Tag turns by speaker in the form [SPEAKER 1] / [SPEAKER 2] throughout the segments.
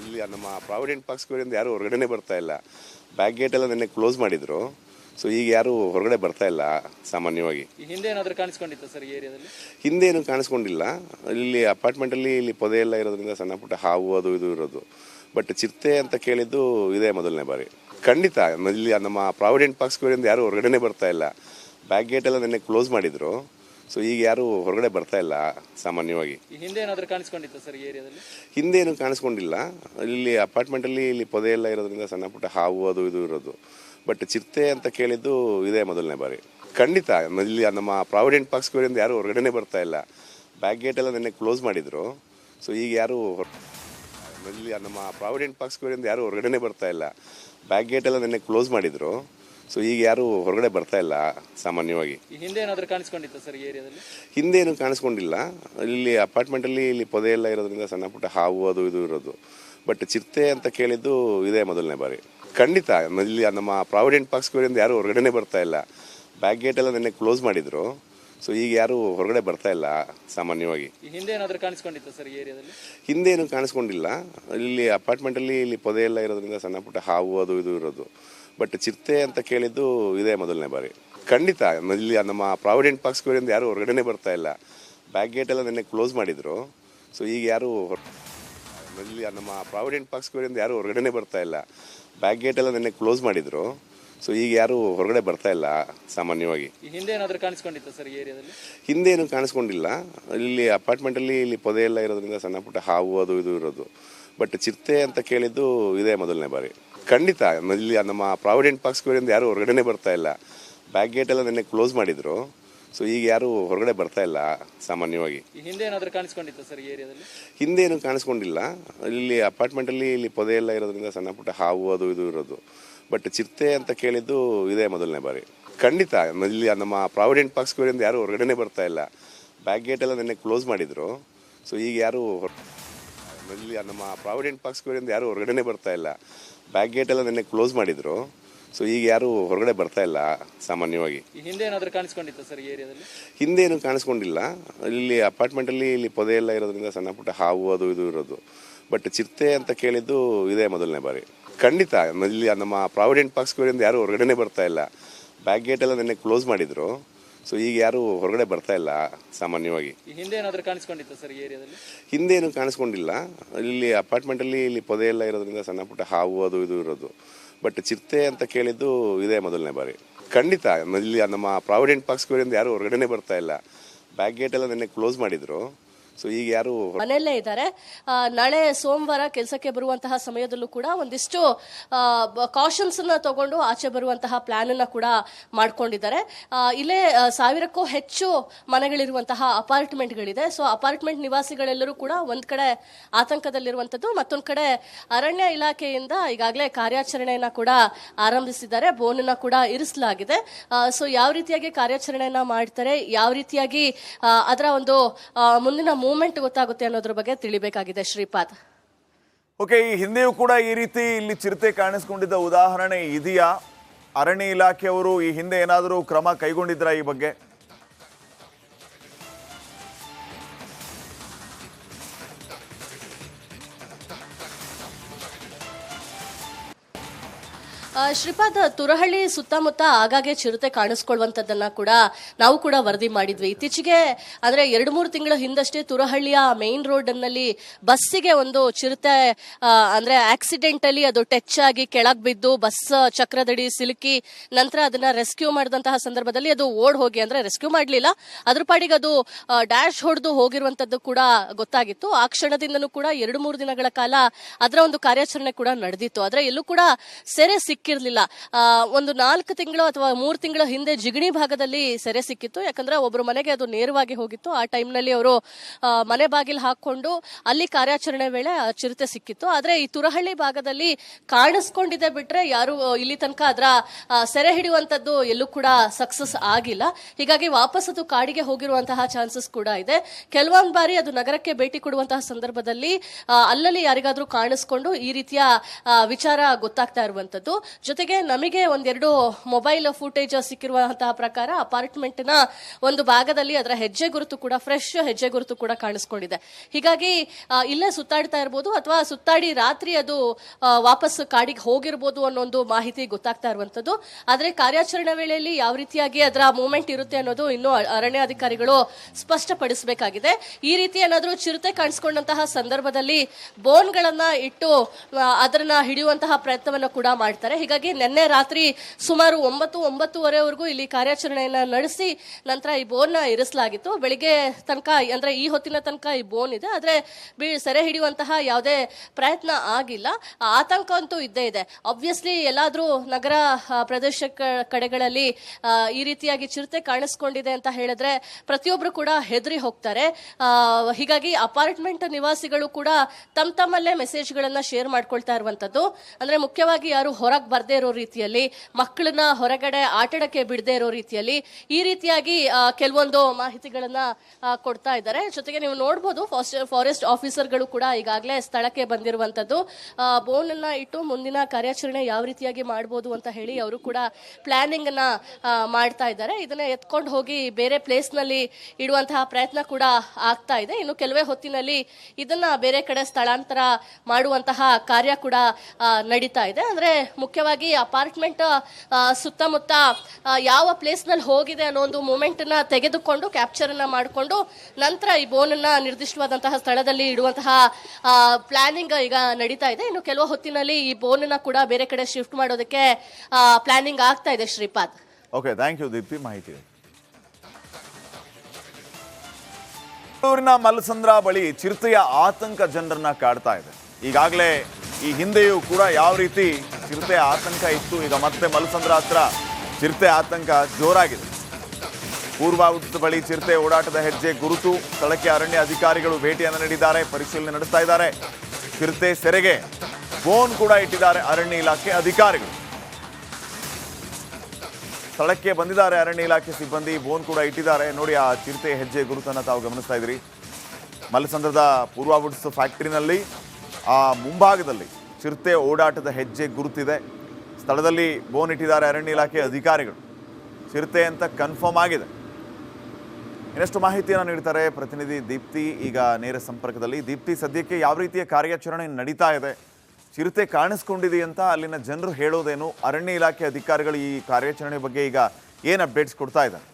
[SPEAKER 1] ಇಲ್ಲಿ ನಮ್ಮ provident park ಸ್ಕ್ವೇರಿಂದ ಯಾರು ಹೊರಗಡೆನೇ ಬರ್ತಾ ಇಲ್ಲ. ಬ್ಯಾಕ್ ಗೇಟ್ ಎಲ್ಲ ನಿನ್ನೆ ಕ್ಲೋಸ್ ಮಾಡಿದ್ರು. ಸೊ ಈಗ ಯಾರು ಹೊರಗಡೆ ಬರ್ತಾ ಇಲ್ಲ ಸಾಮಾನ್ಯವಾಗಿ.
[SPEAKER 2] ಹಿಂದೆ ಏನಾದರೂ ಕಾಣಿಸ್ಕೊಂಡಿತ್ತು ಸರ್ ಏರಿಯಾದಲ್ಲಿ
[SPEAKER 1] ಹಿಂದೆ ಏನು ಕಾಣಿಸ್ಕೊಂಡಿಲ್ಲ. ಇಲ್ಲಿ ಅಪಾರ್ಟ್ಮೆಂಟಲ್ಲಿ ಇಲ್ಲಿ ಪೊದೆ ಎಲ್ಲ ಇರೋದ್ರಿಂದ ಸಣ್ಣ ಪುಟ್ಟ ಹಾವು ಅದು ಇದು ಇರೋದು. ಬಟ್ ಚಿರತೆ ಅಂತ ಕೇಳಿದ್ದು ಇದೇ ಮೊದಲನೇ ಬಾರಿ. ಖಂಡಿತ ಇಲ್ಲಿ ನಮ್ಮ ಪ್ರಾವಿಡೆಂಟ್ ಪಾರ್ಕ್ ಸ್ಕ್ವೇರಿಂದ ಯಾರು ಹೊರಗಡೆನೆ ಬರ್ತಾ ಇಲ್ಲ. ಬ್ಯಾಕ್ ಗೇಟ್ ಎಲ್ಲ ನಿನ್ನೆ ಕ್ಲೋಸ್ ಮಾಡಿದ್ರು. ಸೊ ಈಗ ಯಾರು ಹೊರಗಡೆ ಬರ್ತಾ ಇಲ್ಲ ಸಾಮಾನ್ಯವಾಗಿ.
[SPEAKER 2] ಹಿಂದೆ ಏನಾದರೂ ಕಾಣಿಸ್ಕೊಂಡಿತ್ತು ಸರ್ ಏರಿಯಾದಲ್ಲಿ?
[SPEAKER 1] ಹಿಂದೆ ಏನು ಕಾಣಿಸ್ಕೊಂಡಿಲ್ಲ. ಇಲ್ಲಿ ಅಪಾರ್ಟ್ಮೆಂಟಲ್ಲಿ ಇಲ್ಲಿ ಪೊದೆ ಎಲ್ಲ ಇರೋದ್ರಿಂದ ಸಣ್ಣ ಪುಟ್ಟ ಹಾವು ಅದು ಇದು ಇರೋದು. ಬಟ್ ಚಿರತೆ ಅಂತ ಕೇಳಿದ್ದು ಇದೇ ಮೊದಲನೇ ಬಾರಿ. ಖಂಡಿತ ಇಲ್ಲಿ ನಮ್ಮ ಪ್ರಾವಿಡೆಂಟ್ ಪಾರ್ಕ್ ಸ್ಕ್ವೇರಿಂದ ಯಾರು ಹೊರಗಡೆನೆ ಬರ್ತಾ ಇಲ್ಲ. ಬ್ಯಾಕ್ ಗೇಟ್ ಎಲ್ಲ ನಿನ್ನೆ ಕ್ಲೋಸ್ ಮಾಡಿದ್ರು. ಸೊ ಈಗ ಯಾರು ಇಲ್ಲಿ ನಮ್ಮ ಪ್ರಾವಿಡೆಂಟ್ ಪಾರ್ಕ್ ಸ್ಕ್ವೇರಿಂದ ಯಾರು ಹೊರಗಡೆನೆ ಬರ್ತಾ ಇಲ್ಲ. ಬ್ಯಾಕ್ ಗೇಟ್ ಎಲ್ಲ ನಿನ್ನೆ ಕ್ಲೋಸ್ ಮಾಡಿದ್ರು. ಸೊ ಈಗ ಯಾರು ಹೊರಗಡೆ ಬರ್ತಾ ಇಲ್ಲ ಸಾಮಾನ್ಯವಾಗಿ.
[SPEAKER 2] ಹಿಂದೆ ಏನಾದರೂ ಕಾಣಿಸ್ಕೊಂಡಿತ್ತು ಸರ್ ಏರಿಯಾದಲ್ಲಿ?
[SPEAKER 1] ಹಿಂದೆ ಏನು ಕಾಣಿಸ್ಕೊಂಡಿಲ್ಲ. ಇಲ್ಲಿ ಅಪಾರ್ಟ್ಮೆಂಟಲ್ಲಿ ಇಲ್ಲಿ ಪೊದೆ ಎಲ್ಲ ಇರೋದ್ರಿಂದ ಸಣ್ಣ ಪುಟ್ಟ ಹಾವು ಅದು ಇದು ಇರೋದು. ಬಟ್ ಚಿರತೆ ಅಂತ ಕೇಳಿದ್ದು ಇದೇ ಮೊದಲನೇ ಬಾರಿ. ಖಂಡಿತ ಇಲ್ಲಿ ನಮ್ಮ ಪ್ರಾವಿಡೆಂಟ್ ಪಾರ್ಕ್ ಸ್ಕ್ವೇರಿಂದ ಯಾರು ಹೊರಗಡೆನೆ ಬರ್ತಾ ಇಲ್ಲ. ಬ್ಯಾಕ್ ಗೇಟ್ ಎಲ್ಲ ನಿನ್ನೆ ಕ್ಲೋಸ್ ಮಾಡಿದ್ರು. ಸೊ ಈಗ ಯಾರು ಹೊರಗಡೆ ಬರ್ತಾ ಇಲ್ಲ ಸಾಮಾನ್ಯವಾಗಿ.
[SPEAKER 2] ಹಿಂದೆ ಏನಾದರೂ ಕಾಣಿಸ್ಕೊಂಡಿತ್ತು ಸರ್ ಏರಿಯಾದಲ್ಲಿ?
[SPEAKER 1] ಹಿಂದೆ ಏನು ಕಾಣಿಸ್ಕೊಂಡಿಲ್ಲ. ಇಲ್ಲಿ ಅಪಾರ್ಟ್ಮೆಂಟಲ್ಲಿ ಇಲ್ಲಿ ಪೊದೆ ಎಲ್ಲ ಇರೋದ್ರಿಂದ ಸಣ್ಣ ಪುಟ್ಟ ಹಾವು ಅದು ಇದು ಇರೋದು. ಬಟ್ ಚಿರತೆ ಅಂತ ಕೇಳಿದ್ದು ಇದೇ ಮೊದಲನೇ ಬಾರಿ. ಖಂಡಿತ ಇಲ್ಲಿ ನಮ್ಮ ಪ್ರಾವಿಡೆಂಟ್ ಪಾರ್ಕ್ ಸ್ಕ್ವೇರಿಂದ ಯಾರು ಹೊರಗಡೆನೆ ಬರ್ತಾ ಇಲ್ಲ. ಬ್ಯಾಕ್ ಗೇಟ್ ಎಲ್ಲ ನಿನ್ನೆ ಕ್ಲೋಸ್ ಮಾಡಿದ್ರು. ಸೊ ಈಗ ಯಾರು ಇಲ್ಲಿ ನಮ್ಮ ಪ್ರಾವಿಡೆಂಟ್ ಪಾರ್ಕ್ ಸ್ಕ್ವೇರಿಂದ ಯಾರು ಹೊರಗಡೆನೆ ಬರ್ತಾ ಇಲ್ಲ. ಬ್ಯಾಕ್ ಗೇಟ್ ಎಲ್ಲ ನಿನ್ನೆ ಕ್ಲೋಸ್ ಮಾಡಿದ್ರು. ಸೊ ಈಗ ಯಾರು ಹೊರಗಡೆ ಬರ್ತಾ ಇಲ್ಲ ಸಾಮಾನ್ಯವಾಗಿ.
[SPEAKER 2] ಹಿಂದೆ ಏನಾದರೂ ಕಾಣಿಸ್ಕೊಂಡಿತ್ತು ಸರ್ ಏರಿಯಾದಲ್ಲಿ?
[SPEAKER 1] ಹಿಂದೆ ಏನು ಕಾಣಿಸ್ಕೊಂಡಿಲ್ಲ. ಇಲ್ಲಿ ಅಪಾರ್ಟ್ಮೆಂಟಲ್ಲಿ ಇಲ್ಲಿ ಪೊದೆ ಎಲ್ಲ ಇರೋದ್ರಿಂದ ಸಣ್ಣ ಪುಟ್ಟ ಹಾವು ಅದು ಇದು ಇರೋದು. ಬಟ್ ಚಿರತೆ ಅಂತ ಕೇಳಿದ್ದು ಇದೇ ಮೊದಲನೇ ಬಾರಿ. ಖಂಡಿತ. ಇಲ್ಲಿ ನಮ್ಮ ಪ್ರಾವಿಡೆಂಟ್ ಪಾರ್ಕ್ ಸ್ಕ್ವೇರಿಂದ ಯಾರು ಹೊರಗಡೆನೆ ಬರ್ತಾ ಇಲ್ಲ. ಬ್ಯಾಕ್ ಗೇಟ್ ಎಲ್ಲ ನಿನ್ನೆ ಕ್ಲೋಸ್ ಮಾಡಿದ್ರು. ಸೊ ಈಗ ಯಾರು ಹೊರಗಡೆ ಬರ್ತಾ ಇಲ್ಲ ಸಾಮಾನ್ಯವಾಗಿ.
[SPEAKER 2] ಹಿಂದೆ ಏನಾದರೂ ಕಾಣಿಸ್ಕೊಂಡಿತ್ತು ಸರ್ ಏರಿಯಾದಲ್ಲಿ?
[SPEAKER 1] ಹಿಂದೆ ಏನು ಕಾಣಿಸ್ಕೊಂಡಿಲ್ಲ. ಇಲ್ಲಿ ಅಪಾರ್ಟ್ಮೆಂಟಲ್ಲಿ ಇಲ್ಲಿ ಪೊದೆ ಎಲ್ಲ ಇರೋದ್ರಿಂದ ಸಣ್ಣ ಪುಟ್ಟ ಹಾವು ಅದು ಇದು ಇರೋದು. ಬಟ್ ಚಿರತೆ ಅಂತ ಕೇಳಿದ್ದು ಇದೇ ಮೊದಲನೇ ಬಾರಿ. ಖಂಡಿತ. ಇಲ್ಲಿ ನಮ್ಮ ಪ್ರಾವಿಡೆಂಟ್ ಪಾರ್ಕ್ ಸ್ಕ್ವೇರಿಂದ ಯಾರು ಹೊರಗಡೆನೆ ಬರ್ತಾ ಇಲ್ಲ. ಬ್ಯಾಕ್ ಗೇಟ್ ಎಲ್ಲ ನಿನ್ನೆ ಕ್ಲೋಸ್ ಮಾಡಿದ್ರು. ಸೊ ಈಗ ಯಾರು ಇಲ್ಲಿ ನಮ್ಮ ಪ್ರಾವಿಡೆಂಟ್ ಪಾರ್ಕ್ ಸ್ಕ್ವೇರಿಂದ ಯಾರು ಹೊರಗಡೆನೆ ಬರ್ತಾ ಇಲ್ಲ. ಬ್ಯಾಕ್ ಗೇಟ್ ಎಲ್ಲ ನಿನ್ನೆ ಕ್ಲೋಸ್ ಮಾಡಿದ್ರು. ಸೊ ಈಗ ಯಾರು ಹೊರಗಡೆ ಬರ್ತಾ ಇಲ್ಲ ಸಾಮಾನ್ಯವಾಗಿ.
[SPEAKER 2] ಹಿಂದೆ ಏನಾದರೂ ಕಾಣಿಸ್ಕೊಂಡಿತ್ತು ಸರ್ ಏರಿಯಾದಲ್ಲಿ?
[SPEAKER 1] ಹಿಂದೆ ಏನು ಕಾಣಿಸ್ಕೊಂಡಿಲ್ಲ. ಇಲ್ಲಿ ಅಪಾರ್ಟ್ಮೆಂಟಲ್ಲಿ ಇಲ್ಲಿ ಪೊದೆ ಎಲ್ಲ ಇರೋದ್ರಿಂದ ಸಣ್ಣ ಪುಟ್ಟ ಹಾವು ಅದು ಇದು ಇರೋದು. ಬಟ್ ಚಿರತೆ ಅಂತ ಕೇಳಿದ್ದು ಇದೇ ಮೊದಲನೇ ಬಾರಿ. ಖಂಡಿತ ಇಲ್ಲಿ ನಮ್ಮ ಪ್ರಾವಿಡೆಂಟ್ ಪಾರ್ಕ್ ಸ್ಕ್ವೇರಿಂದ ಯಾರು ಹೊರಗಡೆನೆ ಬರ್ತಾ ಇಲ್ಲ. ಬ್ಯಾಕ್ ಗೇಟ್ ಎಲ್ಲ ನಿನ್ನೆ ಕ್ಲೋಸ್ ಮಾಡಿದ್ರು. ಸೊ ಈಗ ಯಾರು ಹೊರಗಡೆ ಬರ್ತಾ ಇಲ್ಲ ಸಾಮಾನ್ಯವಾಗಿ.
[SPEAKER 2] ಹಿಂದೆ ಏನಾದರೂ ಕಾಣಿಸ್ಕೊಂಡಿತ್ತು ಸರ್ ಏರಿಯಾದಲ್ಲಿ?
[SPEAKER 1] ಹಿಂದೆ ಏನು ಕಾಣಿಸ್ಕೊಂಡಿಲ್ಲ. ಇಲ್ಲಿ ಅಪಾರ್ಟ್ಮೆಂಟಲ್ಲಿ ಇಲ್ಲಿ ಪೊದೆ ಎಲ್ಲ ಇರೋದ್ರಿಂದ ಸಣ್ಣ ಪುಟ್ಟ ಹಾವು ಅದು ಇದು ಇರೋದು. ಬಟ್ ಚಿರತೆ ಅಂತ ಕೇಳಿದ್ದು ಇದೇ ಮೊದಲನೇ ಬಾರಿ. ಖಂಡಿತ ಇಲ್ಲಿ ನಮ್ಮ ಪ್ರಾವಿಡೆಂಟ್ ಪಾರ್ಕ್ ಸ್ಕ್ವೇರಿಂದ ಯಾರು ಹೊರಗಡೆನೆ ಬರ್ತಾ ಇಲ್ಲ. ಬ್ಯಾಕ್ ಗೇಟ್ ಎಲ್ಲ ನಿನ್ನೆ ಕ್ಲೋಸ್ ಮಾಡಿದ್ರು. ಸೊ ಈಗ ಯಾರು
[SPEAKER 3] ಮನೆಯಲ್ಲೇ ಇದ್ದಾರೆ. ನಾಳೆ ಸೋಮವಾರ ಕೆಲಸಕ್ಕೆ ಬರುವಂತಹ ಸಮಯದಲ್ಲೂ ಕೂಡ ಒಂದಿಷ್ಟು ಕಾಷನ್ಸ್ ಅನ್ನ ತಗೊಂಡು ಆಚೆ ಬರುವಂತಹ ಪ್ಲಾನ್ ಅನ್ನ ಕೂಡ ಮಾಡ್ಕೊಂಡಿದ್ದಾರೆ. ಇಲ್ಲೇ ಸಾವಿರಕ್ಕೂ ಹೆಚ್ಚು ಮನೆಗಳಿರುವಂತಹ ಅಪಾರ್ಟ್ಮೆಂಟ್ಗಳಿದೆ. ಸೊ ಅಪಾರ್ಟ್ಮೆಂಟ್ ನಿವಾಸಿಗಳೆಲ್ಲರೂ ಕೂಡ ಒಂದ್ ಕಡೆ ಆತಂಕದಲ್ಲಿರುವಂತದ್ದು ಮತ್ತೊಂದ್ ಕಡೆ ಅರಣ್ಯ ಇಲಾಖೆಯಿಂದ ಈಗಾಗಲೇ ಕಾರ್ಯಾಚರಣೆಯನ್ನ ಕೂಡ ಆರಂಭಿಸಿದ್ದಾರೆ. ಬೋನನ್ನ ಕೂಡ ಇರಿಸಲಾಗಿದೆ. ಸೊ ಯಾವ ರೀತಿಯಾಗಿ ಕಾರ್ಯಾಚರಣೆಯನ್ನ ಮಾಡ್ತಾರೆ, ಯಾವ ರೀತಿಯಾಗಿ ಅದರ ಒಂದು ಮುಂದಿನ ಮೂವ್ಮೆಂಟ್ ಗೊತ್ತಾಗುತ್ತೆ ಅನ್ನೋದ್ರ ಬಗ್ಗೆ ತಿಳಿಬೇಕಾಗಿದೆ ಶ್ರೀಪಾದ್.
[SPEAKER 4] ಓಕೆ, ಈ ಹಿಂದೆಯೂ ಕೂಡ ಈ ರೀತಿ ಇಲ್ಲಿ ಚಿರತೆ ಕಾಣಿಸ್ಕೊಂಡಿದ್ದ ಉದಾಹರಣೆ ಇದೆಯಾ? ಅರಣ್ಯ ಇಲಾಖೆಯವರು ಈ ಹಿಂದೆ ಏನಾದರೂ ಕ್ರಮ ಕೈಗೊಂಡಿದ್ರಾ ಈ ಬಗ್ಗೆ?
[SPEAKER 3] ಶ್ರೀಪಾದ್ ತುರಹಳ್ಳಿ ಸುತ್ತಮುತ್ತ ಆಗಾಗ್ಗೆ ಚಿರತೆ ಕಾಣಿಸ್ಕೊಳ್ಳುವಂಥದ್ದನ್ನ ಕೂಡ ನಾವು ಕೂಡ ವರದಿ ಮಾಡಿದ್ವಿ. ಇತ್ತೀಚೆಗೆ ಅಂದ್ರೆ ಎರಡು ಮೂರು ತಿಂಗಳ ಹಿಂದಷ್ಟೇ ತುರಹಳ್ಳಿಯ ಮೇನ್ ರೋಡ್ನಲ್ಲಿ ಬಸ್ಸಿಗೆ ಒಂದು ಚಿರತೆ ಅಂದರೆ ಅಲ್ಲಿ ಅದು ಟಚ್ ಆಗಿ ಕೆಳಗೆ ಬಿದ್ದು ಬಸ್ ಚಕ್ರದಡಿ ಸಿಲುಕಿ ನಂತರ ಅದನ್ನ ರೆಸ್ಕ್ಯೂ ಮಾಡಿದಂತಹ ಸಂದರ್ಭದಲ್ಲಿ ಅದು ಓಡ್ ಹೋಗಿ ಅಂದ್ರೆ ರೆಸ್ಕ್ಯೂ ಮಾಡಲಿಲ್ಲ. ಅದ್ರ ಪಾಡಿಗೆ ಅದು ಡ್ಯಾಶ್ ಹೊಡೆದು ಹೋಗಿರುವಂತದ್ದು ಕೂಡ ಗೊತ್ತಾಗಿತ್ತು. ಆ ಕ್ಷಣದಿಂದನೂ ಕೂಡ ಎರಡು ಮೂರು ದಿನಗಳ ಕಾಲ ಅದರ ಒಂದು ಕಾರ್ಯಾಚರಣೆ ಕೂಡ ನಡೆದಿತ್ತು. ಆದರೆ ಎಲ್ಲೂ ಕೂಡ ಸೆರೆ ಸಿಕ್ಕಿರ್ಲಿಲ್ಲ. ಒಂದು ನಾಲ್ಕು ತಿಂಗಳು ಅಥವಾ ಮೂರು ತಿಂಗಳ ಹಿಂದೆ ಜಿಗಣಿ ಭಾಗದಲ್ಲಿ ಸೆರೆ ಸಿಕ್ಕಿತ್ತು. ಯಾಕಂದ್ರೆ ಒಬ್ಬರು ಮನೆಗೆ ಅದು ನೇರವಾಗಿ ಹೋಗಿತ್ತು. ಆ ಟೈಮ್ನಲ್ಲಿ ಅವರು ಮನೆ ಬಾಗಿಲು ಹಾಕೊಂಡು ಅಲ್ಲಿ ಕಾರ್ಯಾಚರಣೆ ವೇಳೆ ಚಿರತೆ ಸಿಕ್ಕಿತ್ತು. ಆದ್ರೆ ಈ ತುರಹಳ್ಳಿ ಭಾಗದಲ್ಲಿ ಕಾಣಿಸ್ಕೊಂಡಿದೆ ಬಿಟ್ರೆ ಯಾರು ಇಲ್ಲಿ ತನಕ ಅದರ ಸೆರೆ ಹಿಡಿಯುವಂತದ್ದು ಎಲ್ಲೂ ಕೂಡ ಸಕ್ಸಸ್ ಆಗಿಲ್ಲ. ಹೀಗಾಗಿ ವಾಪಸ್ ಅದು ಕಾಡಿಗೆ ಹೋಗಿರುವಂತಹ ಚಾನ್ಸಸ್ ಕೂಡ ಇದೆ. ಕೆಲವೊಂದು ಬಾರಿ ಅದು ನಗರಕ್ಕೆ ಭೇಟಿ ಕೊಡುವಂತಹ ಸಂದರ್ಭದಲ್ಲಿ ಅಲ್ಲಲ್ಲಿ ಯಾರಿಗಾದ್ರೂ ಕಾಣಿಸ್ಕೊಂಡು ಈ ರೀತಿಯ ವಿಚಾರ ಗೊತ್ತಾಗ್ತಾ ಇರುವಂತದ್ದು ಜೊತೆಗೆ ನಮಗೆ ಒಂದೆರಡು ಮೊಬೈಲ್ ಫುಟೇಜ್ ಸಿಕ್ಕಿರುವಂತಹ ಪ್ರಕಾರ ಅಪಾರ್ಟ್ಮೆಂಟ್ನ ಒಂದು ಭಾಗದಲ್ಲಿ ಅದರ ಹೆಜ್ಜೆ ಗುರುತು ಕೂಡ ಫ್ರೆಶ್ ಹೆಜ್ಜೆ ಗುರುತು ಕೂಡ ಕಾಣಿಸ್ಕೊಂಡಿದೆ. ಹೀಗಾಗಿ ಇಲ್ಲೇ ಸುತ್ತಾಡ್ತಾ ಇರ್ಬೋದು ಅಥವಾ ಸುತ್ತಾಡಿ ರಾತ್ರಿ ಅದು ವಾಪಸ್ ಕಾಡಿಗೆ ಹೋಗಿರ್ಬೋದು ಅನ್ನೋ ಒಂದು ಮಾಹಿತಿ ಗೊತ್ತಾಗ್ತಾ ಇರುವಂತದ್ದು ಆದರೆ ಕಾರ್ಯಾಚರಣೆ ವೇಳೆಯಲ್ಲಿ ಯಾವ ರೀತಿಯಾಗಿ ಅದರ ಮೂವ್ಮೆಂಟ್ ಇರುತ್ತೆ ಅನ್ನೋದು ಇನ್ನೂ ಅರಣ್ಯ ಅಧಿಕಾರಿಗಳು ಸ್ಪಷ್ಟಪಡಿಸಬೇಕಾಗಿದೆ. ಈ ರೀತಿ ಏನಾದರೂ ಚಿರತೆ ಕಾಣಿಸ್ಕೊಂಡಂತಹ ಸಂದರ್ಭದಲ್ಲಿ ಬೋನ್ಗಳನ್ನ ಇಟ್ಟು ಅದನ್ನ ಹಿಡಿಯುವಂತಹ ಪ್ರಯತ್ನವನ್ನು ಕೂಡ ಮಾಡ್ತಾರೆ. ಹೀಗಾಗಿ ನಿನ್ನೆ ರಾತ್ರಿ ಸುಮಾರು ಒಂಬತ್ತು, ಒಂಬತ್ತುವರೆವರೆಗೂ ಇಲ್ಲಿ ಕಾರ್ಯಾಚರಣೆಯನ್ನು ನಡೆಸಿ ನಂತರ ಈ ಬೋನ್ನ ಇರಿಸಲಾಗಿತ್ತು. ಬೆಳಿಗ್ಗೆ ತನಕ ಅಂದರೆ ಈ ಹೊತ್ತಿನ ತನಕ ಈ ಬೋನ್ ಇದೆ. ಆದರೆ ಬಿ- ಸೆರೆ ಹಿಡಿಯುವಂತಹ ಯಾವುದೇ ಪ್ರಯತ್ನ ಆಗಿಲ್ಲ. ಆತಂಕ ಅಂತೂ ಇದ್ದೇ ಇದೆ. ಆಬ್ವಿಯಸ್ಲಿ ಎಲ್ಲಾದರೂ ನಗರ ಪ್ರದೇಶ ಕಡೆಗಳಲ್ಲಿ ಈ ರೀತಿಯಾಗಿ ಚಿರತೆ ಕಾಣಿಸ್ಕೊಂಡಿದೆ ಅಂತ ಹೇಳಿದ್ರೆ ಪ್ರತಿಯೊಬ್ಬರು ಕೂಡ ಹೆದರಿ ಹೋಗ್ತಾರೆ. ಹೀಗಾಗಿ ಅಪಾರ್ಟ್ಮೆಂಟ್ ನಿವಾಸಿಗಳು ಕೂಡ ತಮ್ಮ ತಮ್ಮಲ್ಲೇ ಮೆಸೇಜ್ಗಳನ್ನು ಶೇರ್ ಮಾಡ್ಕೊಳ್ತಾ ಇರುವಂಥದ್ದು ಅಂದರೆ ಮುಖ್ಯವಾಗಿ ಯಾರು ಹೊರಗೆ ಬರ್ದೇ ಇರೋ ರೀತಿಯಲ್ಲಿ, ಮಕ್ಕಳನ್ನ ಹೊರಗಡೆ ಆಟಡಕ್ಕೆ ಬಿಡದೇ ಇರೋ ರೀತಿಯಲ್ಲಿ ಈ ರೀತಿಯಾಗಿ ಕೆಲವೊಂದು ಮಾಹಿತಿಗಳನ್ನ ಕೊಡ್ತಾ ಇದ್ದಾರೆ. ಜೊತೆಗೆ ನೀವು ನೋಡ್ಬೋದು ಫಾರೆಸ್ಟ್ ಆಫೀಸರ್ಗಳು ಕೂಡ ಈಗಾಗಲೇ ಸ್ಥಳಕ್ಕೆ ಬಂದಿರುವಂತದ್ದು. ಬೋನ್ ಅನ್ನ ಇಟ್ಟು ಮುಂದಿನ ಕಾರ್ಯಾಚರಣೆ ಯಾವ ರೀತಿಯಾಗಿ ಮಾಡ್ಬೋದು ಅಂತ ಹೇಳಿ ಅವರು ಕೂಡ ಪ್ಲಾನಿಂಗ್ ಅನ್ನ ಮಾಡ್ತಾ ಇದ್ದಾರೆ. ಇದನ್ನ ಎತ್ಕೊಂಡು ಹೋಗಿ ಬೇರೆ ಪ್ಲೇಸ್ನಲ್ಲಿ ಇಡುವಂತಹ ಪ್ರಯತ್ನ ಕೂಡ ಆಗ್ತಾ ಇದೆ. ಇನ್ನು ಕೆಲವೇ ಹೊತ್ತಿನಲ್ಲಿ ಇದನ್ನ ಬೇರೆ ಕಡೆ ಸ್ಥಳಾಂತರ ಮಾಡುವಂತಹ ಕಾರ್ಯ ಕೂಡ ನಡೀತಾ ಇದೆ. ಅಂದ್ರೆ ಮುಖ್ಯವಾಗಿ ಅಪಾರ್ಟ್ಮೆಂಟ್ ಸುತ್ತಮುತ್ತ ಯಾವ ಪ್ಲೇಸ್ನಲ್ಲಿ ಹೋಗಿದೆ ಅನ್ನೋ ಒಂದು ಮೂಮೆಂಟನ್ನು ತೆಗೆದುಕೊಂಡು ಕ್ಯಾಪ್ಚರನ್ನು ಮಾಡಿಕೊಂಡು ನಂತರ ಈ ಬೋನನ್ನು ನಿರ್ದಿಷ್ಟವಾದಂತಹ ಸ್ಥಳದಲ್ಲಿ ಇಡುವಂತಹ ಪ್ಲಾನಿಂಗ್ ಈಗ ನಡೀತಾ ಇದೆ. ಇನ್ನು ಕೆಲವು ಹೊತ್ತಿನಲ್ಲಿ ಈ ಬೋನನ್ನು ಕೂಡ ಬೇರೆ ಕಡೆ ಶಿಫ್ಟ್ ಮಾಡೋದಕ್ಕೆ ಪ್ಲಾನಿಂಗ್ ಆಗ್ತಾ ಇದೆ Shripad.
[SPEAKER 4] Okay thank you Deepti ಮಾಹಿತಿ. ಬೆಂಗಳೂರಿನ ಮಲ್ಲಸಂದ್ರ ಬಳಿ ಚಿರತೆಯ ಆತಂಕ ಜನರನ್ನ ಕಾಡ್ತಾ ಇದೆ. ಈಗಾಗಲೇ ಈ ಹಿಂದೆಯೂ ಕೂಡ ಯಾವ ರೀತಿ ಚಿರತೆಯ ಆತಂಕ ಇತ್ತು. ಈಗ ಮತ್ತೆ ಮಲಸಂದ್ರ ಹತ್ರ ಚಿರತೆ ಆತಂಕ ಜೋರಾಗಿದೆ. ಪೂರ್ವಾವೃತ್ತದ ಬಳಿ ಚಿರತೆ ಓಡಾಟದ ಹೆಜ್ಜೆ ಗುರುತು. ಸ್ಥಳಕ್ಕೆ ಅರಣ್ಯ ಅಧಿಕಾರಿಗಳು ಭೇಟಿಯನ್ನು ನೀಡಿದ್ದಾರೆ. ಪರಿಶೀಲನೆ ನಡೆಸ್ತಾ ಇದ್ದಾರೆ. ಚಿರತೆ ಸೆರೆಗೆ ಫೋನ್ ಕೂಡ ಇಟ್ಟಿದ್ದಾರೆ ಅರಣ್ಯ ಇಲಾಖೆ ಅಧಿಕಾರಿಗಳು. ಸ್ಥಳಕ್ಕೆ ಬಂದಿದ್ದಾರೆ ಅರಣ್ಯ ಇಲಾಖೆ ಸಿಬ್ಬಂದಿ. ಬೋನ್ ಕೂಡ ಇಟ್ಟಿದ್ದಾರೆ. ನೋಡಿ, ಆ ಚಿರತೆ ಹೆಜ್ಜೆ ಗುರುತನ್ನು ತಾವು ಗಮನಿಸ್ತಾ ಇದ್ದೀರಿ ಮಲಸಂದ್ರದ ಪೂರ್ವಾವುಡ್ಸ್ ಫ್ಯಾಕ್ಟರಿನಲ್ಲಿ ಆ ಮುಂಭಾಗದಲ್ಲಿ ಚಿರತೆ ಓಡಾಟದ ಹೆಜ್ಜೆ ಗುರುತಿದೆ. ಸ್ಥಳದಲ್ಲಿ ಬೋನ್ ಇಟ್ಟಿದ್ದಾರೆ ಅರಣ್ಯ ಇಲಾಖೆ ಅಧಿಕಾರಿಗಳು. ಚಿರತೆ ಅಂತ ಕನ್ಫರ್ಮ್ ಆಗಿದೆ. ಇನ್ನಷ್ಟು ಮಾಹಿತಿಯನ್ನು ನೀಡ್ತಾರೆ ಪ್ರತಿನಿಧಿ ದೀಪ್ತಿ. ಈಗ ನೇರ ಸಂಪರ್ಕದಲ್ಲಿ ದೀಪ್ತಿ, ಸದ್ಯಕ್ಕೆ ಯಾವ ರೀತಿಯ ಕಾರ್ಯಾಚರಣೆ ನಡೀತಾ ಇದೆ? ಚಿರತೆ ಕಾಣಿಸ್ಕೊಂಡಿದೆ ಅಂತ ಅಲ್ಲಿನ ಜನರು ಹೇಳೋದೇನು? ಅರಣ್ಯ ಇಲಾಖೆ ಅಧಿಕಾರಿಗಳು ಈ ಕಾರ್ಯಾಚರಣೆ ಬಗ್ಗೆ ಈಗ ಏನು ಅಪ್ಡೇಟ್ಸ್ ಕೊಡ್ತಾ ಇದ್ದಾರೆ?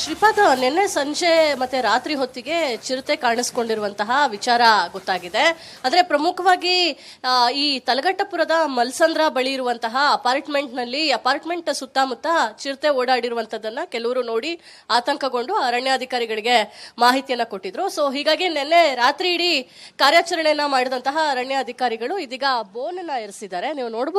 [SPEAKER 3] ಶ್ರೀಪಾದ, ನಿನ್ನೆ ಸಂಜೆ ಮತ್ತೆ ರಾತ್ರಿ ಹೊತ್ತಿಗೆ ಚಿರತೆ ಕಾಣಿಸ್ಕೊಂಡಿರುವಂತಹ ವಿಚಾರ ಗೊತ್ತಾಗಿದೆ. ಅಂದ್ರೆ ಪ್ರಮುಖವಾಗಿ ಈ ತಲಗಟ್ಟಪುರದ ಮಲ್ಸಂದ್ರ ಬಳಿ ಇರುವಂತಹ ಅಪಾರ್ಟ್ಮೆಂಟ್ನಲ್ಲಿ ಅಪಾರ್ಟ್ಮೆಂಟ್ ಸುತ್ತಮುತ್ತ ಚಿರತೆ ಓಡಾಡಿರುವಂತದನ್ನ ಕೆಲವರು ನೋಡಿ ಆತಂಕಗೊಂಡು ಅರಣ್ಯಾಧಿಕಾರಿಗಳಿಗೆ ಮಾಹಿತಿಯನ್ನ ಕೊಟ್ಟಿದ್ರು. ಸೊ ಹೀಗಾಗಿ ನಿನ್ನೆ ರಾತ್ರಿ ಇಡೀ ಕಾರ್ಯಾಚರಣೆಯನ್ನ ಮಾಡಿದಂತಹ ಅರಣ್ಯ ಅಧಿಕಾರಿಗಳು ಇದೀಗ ಬೋನ್ ಅನ್ನ ಇರಿಸಿದ್ದಾರೆ ನೀವು ನೋಡಬಹುದು